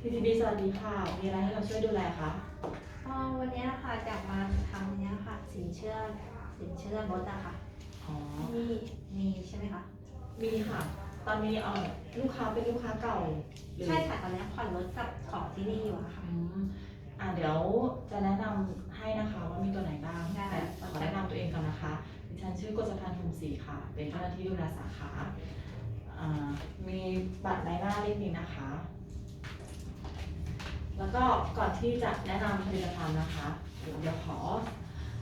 พีทีบีสวัสดีค่ะ มีอะไรให้เราช่วยดูแลคะอ๋อวันนี้ค่ะจะมาทำเนี้ยค่ะ สินเชื่อสินเชื่อรถอะค่ะอ๋อนี่มีใช่ไหมคะมีค่ะ ตอนนี้เออลูกค้าเป็นลูกค้าเก่าหรือใช่ค่ะตอนนี้ผ่อนรถกับของที่นี่อยู่อะค่ะ อืมอ่าเดี๋ยวจะแนะนำให้นะคะว่ามีตัวไหนบ้างได้ แต่ขอแนะนำตัวเองก่อนนะคะดิฉันชื่อกฤษพันธ์ทุมศรีค่ะ เป็นเจ้าหน้าที่ดูแลสาขาอ่ามีบัตรในหน้าเลขนี้นะคะ แล้วก็ก่อนที่จะแนะนำผลิตภัณฑ์นะคะ เดี๋ยวขอ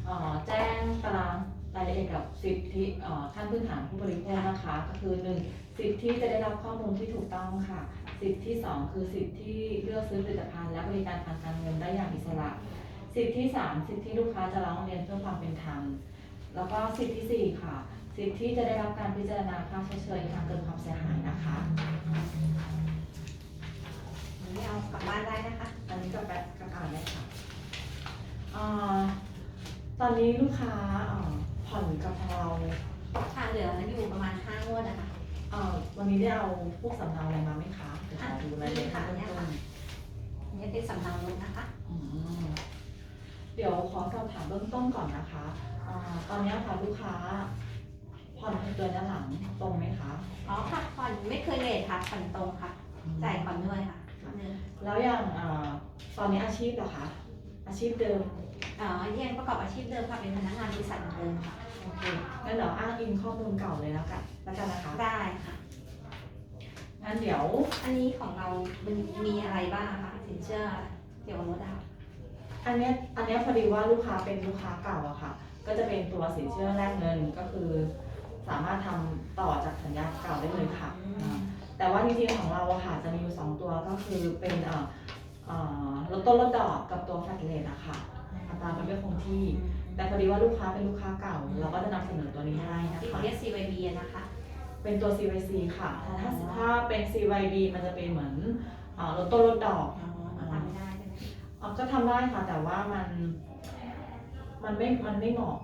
อแจ้งตารางรายละเอียดกับสิทธิเอ่อขั้นพื้นฐานผู้บริโภคนะคะ ก็คือหนึ่งสิทธิจะได้รับข้อมูลที่ถูกต้องค่ะ สิทธิที่สองคือสิทธิที่เลือกซื้อผลิตภัณฑ์และบริการทางการเงินได้อย่างอิสระ สิทธิที่สามสิทธิลูกค้าจะร้องเรียนเพื่อความเป็นธรรม แล้วก็สิทธิที่สี่ค่ะ สิทธิจะได้รับการพิจารณาค่าชดเชยทางเกินความเสียหายนะคะ อันนี้เอากลับบ้านได้นะคะอันนี้กับแบบกับอ่านได้ค่ะอ่าตอนนี้ลูกค้าเอ่อผ่อนกับทางเราค่ะเหลืออยู่ประมาณห้างวดอะค่ะเอ่อวันนี้ได้เอาพวกสำเนาอะไรมาไหมคะเดี๋ยวขอดูรายละเอียดขั้นต้นอันนี้เป็นสำเนารถนะคะ อืมเดี๋ยวขอสอบถามเบื้องต้นก่อนนะคะอ่าตอนนี้ค่ะลูกค้าผ่อนเดือนด้านหลังตรงไหมคะอ๋อค่ะผ่อนไม่เคยเลทค่ะผ่อนตรงค่ะ จ่ายผ่อนด้วยค่ะเงิน แล้วอย่างอ่าตอนนี้อาชีพเหรอคะ อาชีพเดิมอ๋อยังประกอบอาชีพเดิมค่ะเป็นพนักงานบริษัทเหมือนเดิมค่ะโอเคงั้นเดี๋ยวอ้างอิงข้อมูลเก่าเลยแล้วกันแล้วกันนะคะ ได้ค่ะ งั้นเดี๋ยว อันนี้ของเรามันมีอะไรบ้างคะสินเชื่อเกี่ยวกับรถอะค่ะอันเนี้ยอันเนี้ยพอดีว่าลูกค้าเป็นลูกค้าเก่าอะค่ะ ก็จะเป็นตัวสินเชื่อแลกเงินก็คือ สามารถทำต่อจากสัญญาเก่าได้เลยค่ะอ่า แต่ว่าจริงๆของเราอะค่ะจะมีอยู่สองตัวก็คือเป็นเอ่อเอ่อลดต้นลดดอกกับตัวแฟลตเลทอะค่ะอัตราดอกเบี้ยคงที่ แต่พอดีว่าลูกค้าเป็นลูกค้าเก่า เราก็จะนำเสนอตัวนี้ให้นะที่คะ เรียก CYB อะนะคะ เป็นตัว CYC ค่ะถ้าถ้าถ้าเป็น CYB มันจะเป็นเหมือนเอ่อลดต้นลดดอกอ๋อทำไม่ได้ใช่ไหมอ๋อก็ทำได้ค่ะ แต่ว่ามันมันไม่มันไม่เหมาะ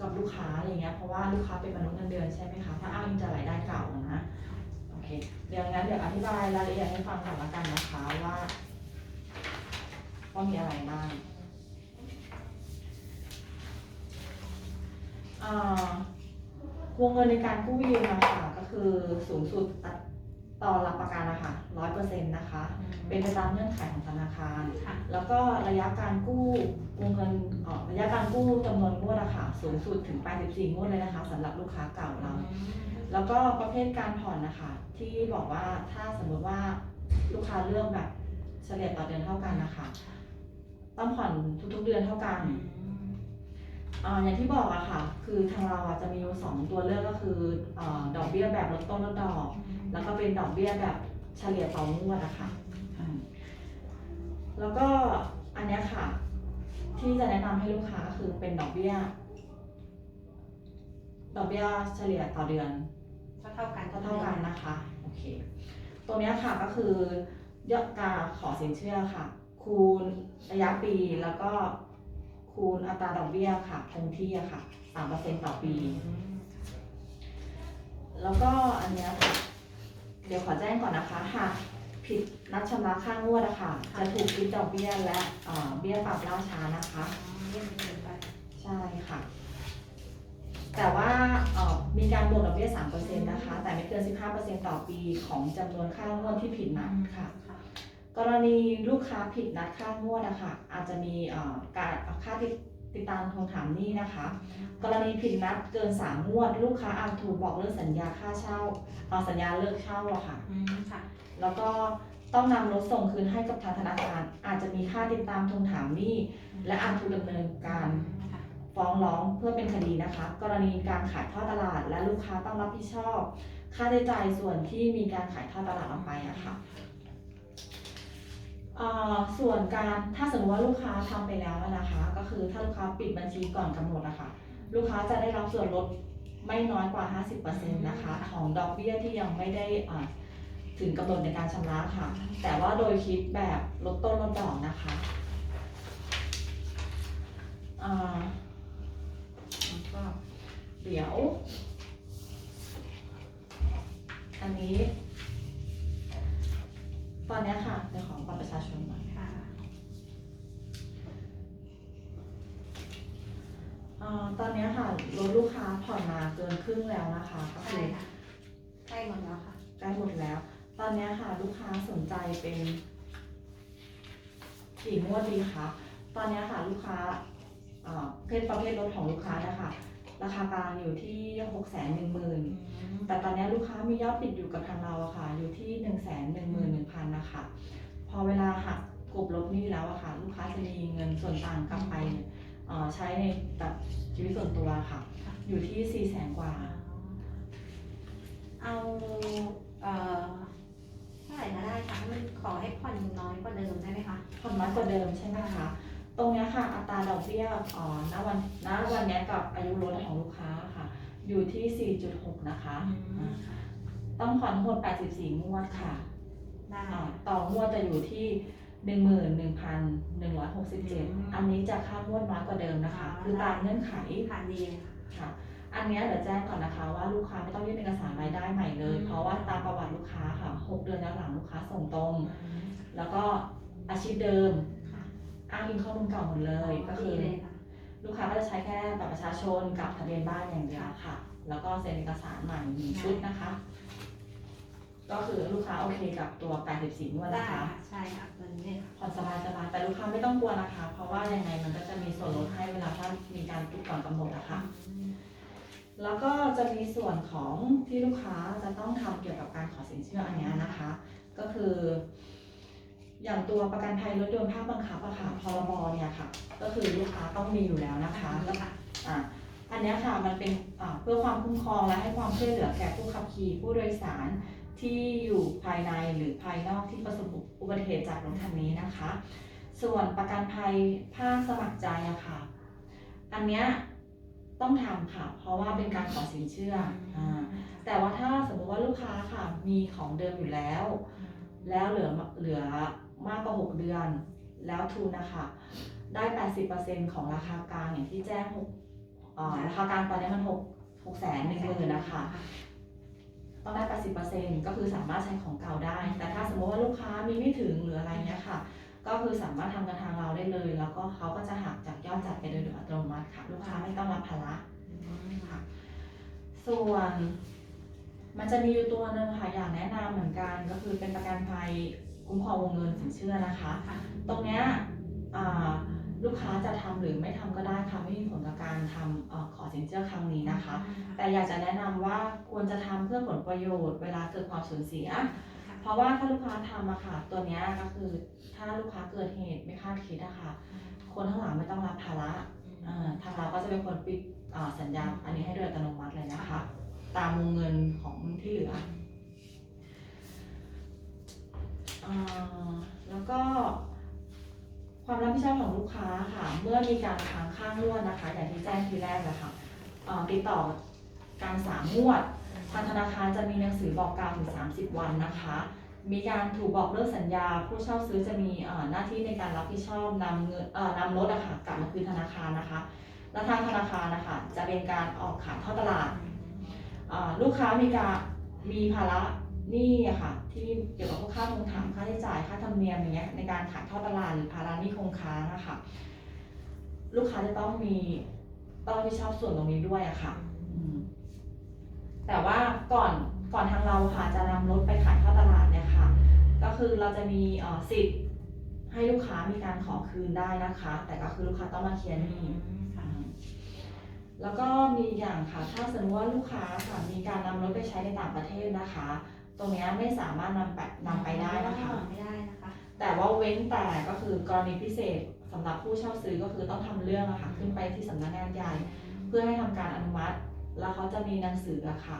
กับลูกค้าอะไรเงี้ยเพราะว่าลูกค้าเป็นมนุษย์เงินเดือนใช่ไหมคะถ้าอ้างอิงจากรายได้เก่านะโอ เคเดี๋ยวงั้นเดี๋ยวอธิบายรายละเอียดให้ฟังก่อนละกันนะคะว่าว่ามีอะไรบ้างอ่าวงเงินในการกู้ยืมนะคะก็คือสูงสุดต่อหลักประกันนะคะร้อยเปอร์เซ็นต์นะคะ เป็นไปตามเงื่อนไขของธนาคารค่ะแล้วก็ระยะการกู้วงเงินเอ่อระยะการกู้จำนวนงวดอะค่ะสูงสุดถึง 84 งวดเลยนะคะสำหรับลูกค้าเก่าเรา แล้วก็ประเภทการผ่อนนะคะ ที่บอกว่าถ้าสมมติว่าลูกค้าเลือกแบบเฉลี่ยต่อเดือนเท่ากันนะคะต้องผ่อนทุกๆเดือนเท่ากันอ่าอย่างที่บอกอะค่ะ คือทางเราอะจะมีอยู่สองตัวเลือกก็คืออาดอกเบี้ยแบบลดต้นลดดอก แล้วก็เป็นดอกเบี้ยแบบเฉลี่ยต่องวดอะค่ะแล้วก็อันเนี้ยค่ะ ที่จะแนะนำให้ลูกค้าก็คือเป็นดอกเบี้ย ดอกเบี้ยเฉลี่ยต่อเดือนเท่าเท่าๆกันเท่าเท่าๆกันนะคะโอเคตัวเนี้ยค่ะก็คือยอดการขอสินเชื่อค่ะ คูณระยะปีแล้วก็คูณอัตราดอกเบี้ยค่ะคงที่อะค่ะสามเปอร์เซ็นต์ต่อปีแล้วก็อันเนี้ยค่ะเดี๋ยวขอแจ้งก่อนนะคะหากผิดนัดชำระค่างวดอะค่ะจะถูกคิดดอกเบี้ยและเอ่อเบี้ยปรับล่าช้านะคะเรียกเรียนไปใช่ค่ะ แต่ว่าเอ่อมีการบวกดอกเบี้ย3%นะคะ แต่ไม่เกิน15%ต่อปีของจำนวนค่างวดที่ผิดนัดค่ะค่ะ กรณีลูกค้าผิดนัดค่างวดนะคะอาจจะมีเอ่อการค่าติดติดตามทวงถามหนี้นะคะ กรณีผิดนัดเกิน3งวด ลูกค้าอาจถูกบอกเลิกสัญญาค่าเช่าเอ่อสัญญาเลิกเช่าอะค่ะอืมค่ะแล้วก็ต้องนำรถส่งคืนให้กับทางธนาคาร อาจจะมีค่าติดตามทวงถามหนี้และอาจถูกดำเนินการค่ะ ฟ้องร้องเพื่อเป็นคดีนะคะ กรณีการขายท่อตลาด และลูกค้าต้องรับผิดชอบ ค่าใช้จ่ายส่วนที่มีการขายท่อตลาดออกไปอะค่ะเอ่อส่วนการถ้าสมมติว่าลูกค้าทำไปแล้วนะคะ ก็คือถ้าลูกค้าปิดบัญชีก่อนกำหนดนะคะลูกค้าจะได้รับส่วนลดไม่น้อยกว่า 50%นะคะของดอกเบี้ยที่ยังไม่ได้ถึงกำหนดในการชำระค่ะ แต่ว่าโดยคิดแบบลดต้นลดดอกนะคะ ก็เดี๋ยว อันนี้ ตอนเนี้ยค่ะในของบัตรประชาชนหน่อยค่ะอ่าตอนเนี้ยค่ะรถลูกค้าผ่อนมาเกินครึ่งแล้วนะคะก็ใช่คือค่ะใกล้หมดแล้วค่ะใกล้หมดแล้ว ตอนเนี้ยค่ะลูกค้าสนใจเป็นกี่งวดดีคะตอนเนี้ยค่ะลูกค้าอ่า เพศประเภทรถของลูกค้านะคะราคากลางอยู่ที่หกแสนหนึ่งหมื่นแต่ตอนนี้ลูกค้ามียอดติดอยู่กับทางเราอะค่ะ อยู่ที่หนึ่งแสนหนึ่งหมื่นหนึ่งพันนะคะ พอเวลาหักกบลบหนี้แล้วอะค่ะ ลูกค้าจะมีเงินส่วนต่างกลับไปเอ่อใช้ในแบบชีวิตส่วนตัวค่ะ อยู่ที่สี่แสนกว่า เอาเอ่อเท่าไหร่ก็ได้ค่ะให้มันขอให้ผ่อนน้อยกว่าเดิมได้ไหมคะผ่อนน้อยกว่าเดิมใช่ไหมคะ ตรงเนี้ยค่ะอัตราดอกเบี้ยเอ่อณวันณวันเนี้ยกับอายุรถของลูกค้าค่ะ อยู่ที่ 4.6 นะคะ ต้องผ่อนทั้งหมด 84 งวดค่ะได้อ่าต่องวดจะอยู่ที่11,167 อันนี้จะค่างวดน้อยกว่าเดิมนะคะ คือตามเงื่อนไขผ่านดีเลยค่ะค่ะ อันเนี้ยเดี๋ยวแจ้งก่อนนะคะว่าลูกค้าไม่ต้องยื่นเอกสารรายได้ใหม่เลย เพราะว่าตามประวัติลูกค้าค่ะ 6 เดือนย้อนหลังลูกค้าส่งตรง แล้วก็อาชีพเดิมค่ะ อ้างอิงข้อมูลเก่าหมดเลยก็คือดีเลยค่ะลูกค้าก็จะใช้แค่บัตรประชาชนกับทะเบียนบ้านอย่างเดียวค่ะ แล้วก็เซ็นเอกสารใหม่หนึ่งชุดนะคะ ก็คือลูกค้าโอเคกับตัว 84งวดได้นะคะค่ะใช่ค่ะตัวนี้เลยค่ะผ่อนสบายสบายแต่ลูกค้าไม่ต้องกลัวนะคะ เพราะว่ายังไงมันก็จะมีส่วนลดให้เวลาถ้ามีการตุกก่อนกำหนดนะคะแล้วก็จะมีส่วนของที่ลูกค้าจะต้องทำเกี่ยวกับการขอสินเชื่ออันเนี้ยนะคะ ก็คือ อย่างตัวประกันภัยรถยนต์ภาคบังคับอะค่ะพรบเนี่ยค่ะ ก็คือลูกค้าต้องมีอยู่แล้วนะคะแล้วค่ะอะอันนี้ค่ะมันเป็นเพื่อความคุ้มครองและให้ความช่วยเหลือแก่ผู้ขับขี่ผู้โดยสารที่อยู่ภายในหรือภายนอกที่ประสบอุบัติเหตุจากรถคันนี้นะคะ ส่วนประกันภัยภาคสมัครใจอะค่ะ อันเนี้ยต้องทำค่ะ เพราะว่าเป็นการขอสินเชื่ออแต่ว่าถ้าสมมติว่าลูกค้าค่ะมีของเดิมอยู่แล้ว แล้วเหลือเหลือ มากกว่า 6 เดือน แล้วทุนนะคะได้ 80%ของราคากลางอย่างที่แจ้งหกเอ่อราคากลางตอนนี้มัน6 6แสนหนึ่งหมื่นนะคะต้องได้ 80%ก็คือสามารถใช้ของเก่าได้ แต่ถ้าสมมติว่าลูกค้ามีไม่ถึงหรืออะไรเงี้ยค่ะ ก็คือสามารถทำกับทางเราได้เลย แล้วก็เขาก็จะหักจากยอดจ่ายไปโดยอัตโนมัติค่ะ ลูกค้าไม่ต้องรับภาระค่ะ ส่วนมันจะมีอยู่ตัวหนึ่งค่ะอยากแนะนำเหมือนกันก็คือเป็นประกันภัย คุ้มครองวงเงินสินเชื่อนะคะค่ะตรงเนี้ยอ่าลูกค้าจะทำหรือไม่ทำก็ได้ค่ะไม่มีผลกับการทำเอ่อขอสินเชื่อครั้งนี้นะคะ แต่อยากจะแนะนำว่าควรจะทำเพื่อผลประโยชน์เวลาเกิดความสูญเสีย เพราะว่าถ้าลูกค้าทำอะค่ะตัวเนี้ยก็คือถ้าลูกค้าเกิดเหตุไม่คาดคิดอะค่ะคนข้างหลังไม่ต้องรับภาระอ่าทางเราก็จะเป็นคนปิดอ่าสัญญาอันนี้ให้โดยอัตโนมัติเลยนะคะ ตามวงเงินของที่เหลือ แล้วก็ ความรับผิดชอบของลูกค้าค่ะ เมื่อมีการค้างค่างวดนะคะ อย่างที่แจ้งทีแรกเลยค่ะติดต่อการสามงวด ทางธนาคารจะมีหนังสือบอกกล่าวถึง 30 วันนะคะ มีการถูกบอกเลิกสัญญา ผู้เช่าซื้อจะมีหน้าที่ในการรับผิดชอบนำเงินนำรถอะคะกลับมาคืนธนาคารนะคะ และทางธนาคารนะคะจะเป็นการออกขายท่อตลาดลูกค้ามีการมีภาระ หนี้อะค่ะ ที่เกี่ยวกับพวกค่าทวงถามค่าใช้จ่ายค่าธรรมเนียมอย่างเงี้ยในการขายทอดตลาดหรือภาระหนี้คงค้างอะค่ะ ลูกค้าจะต้องมีต้องรับผิดชอบส่วนตรงนี้ด้วยอะค่ะอืมแต่ว่าก่อนก่อนทางเราค่ะจะนำรถไปขายทอดตลาดเนี่ยค่ะ ก็คือเราจะมีเอ่อสิทธิ์ให้ลูกค้ามีการขอคืนได้นะคะ แต่ก็คือลูกค้าต้องมาเคลียร์หนี้แล้วก็มีอย่างค่ะ ถ้าสมมติว่าลูกค้าค่ะมีการนำรถไปใช้ในต่างประเทศนะคะ ตรงเนี้ยไม่สามารถนำไปนำไปได้นะคะ ไม่ได้นะคะแต่ว่าเว้นแต่ก็คือกรณีพิเศษสำหรับผู้เช่าซื้อก็คือต้องทำเรื่องอะค่ะขึ้นไปที่สำนักงานใหญ่ เพื่อให้ทำการอนุมัติ แล้วเขาจะมีหนังสืออะค่ะ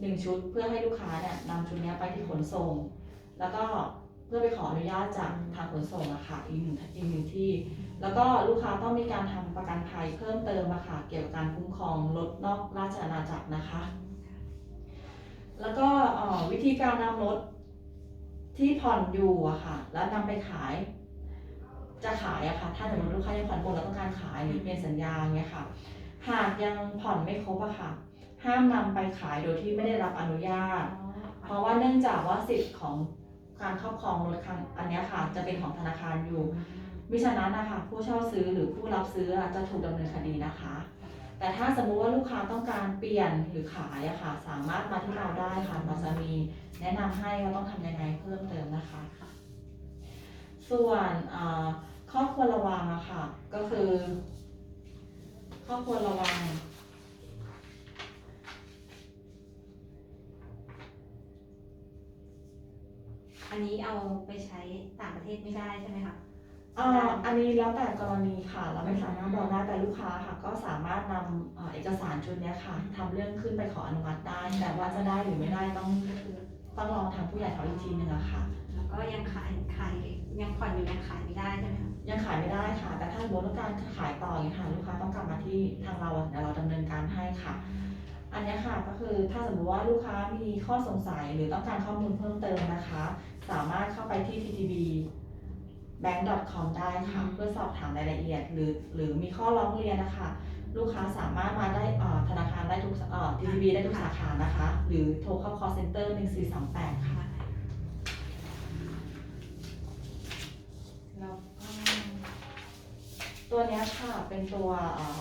หนึ่งชุดเพื่อให้ลูกค้าเนี่ยนำชุดเนี้ยไปที่ขนส่ง แล้วก็เพื่อไปขออนุญาตจากทางขนส่งอะค่ะอีกหนึ่งอีกหนึ่งที่ แล้วก็ลูกค้าต้องมีการทำประกันภัยเพิ่มเติมอะค่ะเกี่ยวกับการคุ้มครองรถนอกราชอาณาจักรนะคะ แล้วก็เอ่อวิธีการนำรถที่ผ่อนอยู่อะค่ะ แล้วนำไปขาย จะขายอะค่ะ ถ้าสมมติลูกค้ายังผ่อนปลนแล้วต้องการขายหรือเปลี่ยนสัญญาเงี้ยค่ะ หากยังผ่อนไม่ครบอะค่ะ ห้ามนำไปขายโดยที่ไม่ได้รับอนุญาต เพราะว่าเนื่องจากว่าสิทธิ์ของการครอบครองรถคันอันเนี้ยค่ะ จะเป็นของธนาคารอยู่มิฉะนั้นนะคะผู้เช่าซื้อหรือผู้รับซื้ออาจจะถูกดำเนินคดีนะคะ แต่ถ้าสมมุติว่าลูกค้าต้องการเปลี่ยนหรือขายอะค่ะ สามารถมาที่เราได้ค่ะเราจะมีแนะนำให้ว่าต้องทำยังไงเพิ่มเติมนะคะ ส่วนข้อควรระวังอะค่ะ ก็คือ ข้อควรระวังอันนี้เอาไปใช้ต่างประเทศไม่ได้ใช่ไหมคะ อ่ออันนี้แล้วแต่กรณีค่ะ เราไม่สามารถบอกได้แต่ลูกค้าค่ะ ก็สามารถนำเอ่อเอกสารชุดเนี้ยค่ะทำเรื่องขึ้นไปขออนุมัติได้ แต่ว่าจะได้หรือไม่ได้ต้องก็คือต้องลองทางผู้ใหญ่เขาอีกทีหนึงอะค่ะ แล้วก็ยังขายขายยังผ่อนอยู่ยังขายไม่ได้ใช่ไหมคะยังขายไม่ได้ค่ะ แต่ถ้าสมมติต้องการขายต่ออย่างนี้ค่ะ ลูกค้าต้องกลับมาที่ทางเราอะเดี๋ยวเราดำเนินการให้ค่ะ อันเนี้ยค่ะก็คือถ้าสมมติว่าลูกค้ามีข้อสงสัยหรือต้องการข้อมูลเพิ่มเติมนะคะ สามารถเข้าไปที่ ttb bank.com ได้ค่ะ เพื่อสอบถามรายละเอียด หรือหรือมีข้อร้องเรียนนะคะ ลูกค้าสามารถมาได้เอ่อธนาคารได้ทุกเอ่อ ttb ได้ทุกสาขานะคะ หรือโทรเข้า call center 1438ค่ะ แล้วก็ตัวเนี้ยค่ะเป็นตัวเอ่อ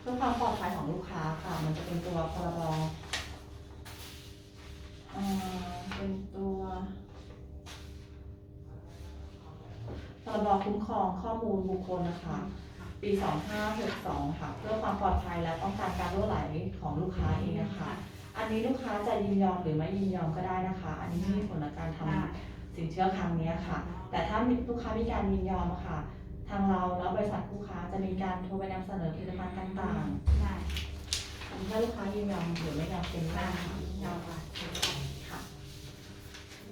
เพื่อความปลอดภัยของลูกค้าค่ะ มันจะเป็นตัวพรบเอ่อเป็นตัว บคุ้มครองข้อมูลบุคคลนะคะ ปี 2562 ค่ะ เพื่อความปลอดภัยและป้องกันการรั่วไหลของลูกค้าเองนะคะ อันนี้ลูกค้าจะยินยอมหรือไม่ยินยอมก็ได้นะคะ อันนี้ไม่มีผลต่อการทำได้สินเชื่อครั้งเนี้ยค่ะ แต่ถ้ามีลูกค้ามีการยินยอมอะค่ะ ทางเราแล้วบริษัทลูกค้าจะมีการโทรไปนำเสนอผลิตภัณฑ์ต่างได้ๆถ้าลูกค้ายินยอมหรือไม่ยอมเป็นได้ได้ค่ะยาวกว่าค่ะ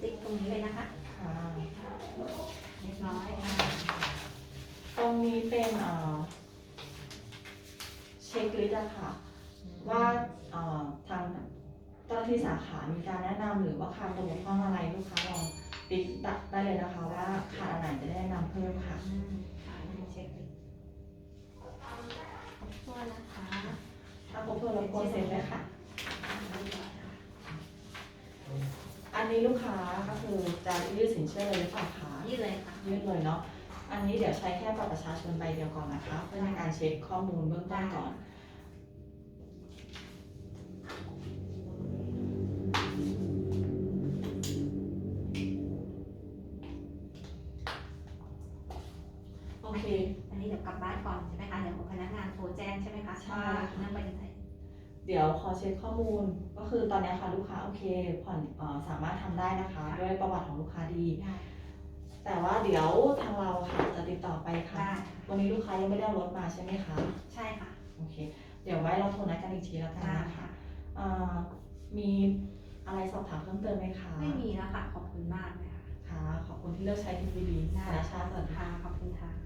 ติ๊กตรงนี้เลยนะคะ ค่ะ เรียบร้อยค่ะตรงนี้เป็นเอ่อเช็คลิสต์อะค่ะ ว่าเอ่อทางเจ้าหน้าที่สาขามีการแนะนำหรือว่าขาดตกบกพร่องอะไรลูกค้าลองติ๊กได้เลยนะคะว่าขาดอันไหนจะได้แนะนำเพิ่มค่ะ อืมค่ะนี่เช็คเลยครบถ้วนนะคะถ้าครบถ้วนรบกวนเซ็นเลยค่ะเรียบร้อยค่ะ อันนี้ลูกค้าก็คือจะยืดสินเชื่อเลยหรือเปล่าคะ นี่เลยค่ะ ยืดเลยเนาะ อันนี้เดี๋ยวใช้แค่บัตรประชาชนใบเดียวก่อนนะคะ เพื่อในการเช็คข้อมูลเบื้องต้นก่อน โอเค อันนี้เดี๋ยวกลับบ้านก่อนใช่ไหมคะ เดี๋ยวพนักงานโทรแจ้งใช่ไหมคะใช่ว่าเรื่องไปถึงไหนเดี๋ยวขอเช็คข้อมูล ก็คือตอนนี้ค่ะลูกค้าโอเคผ่อนเออสามารถทำได้นะคะ ด้วยประวัติของลูกค้าดี ได้ แต่ว่าเดี๋ยวทางเราค่ะจะติดต่อไปค่ะ ได้วันนี้ลูกค้ายังไม่ได้เอารถมาใช่ไหมคะ ใช่ค่ะโอเค เดี๋ยวไว้เราโทรนัดกันอีกทีแล้วกันได้นะคะค่ะอ่ามีอะไรสอบถามเพิ่มเติมไหมคะไม่มีแล้วค่ะ ขอบคุณมากเลยค่ะ ค่ะ ขอบคุณที่เลือกใช้ทีวีดีได้ธนาชาติสวัสดีค่ะ ค่ะ ขอบคุณค่ะ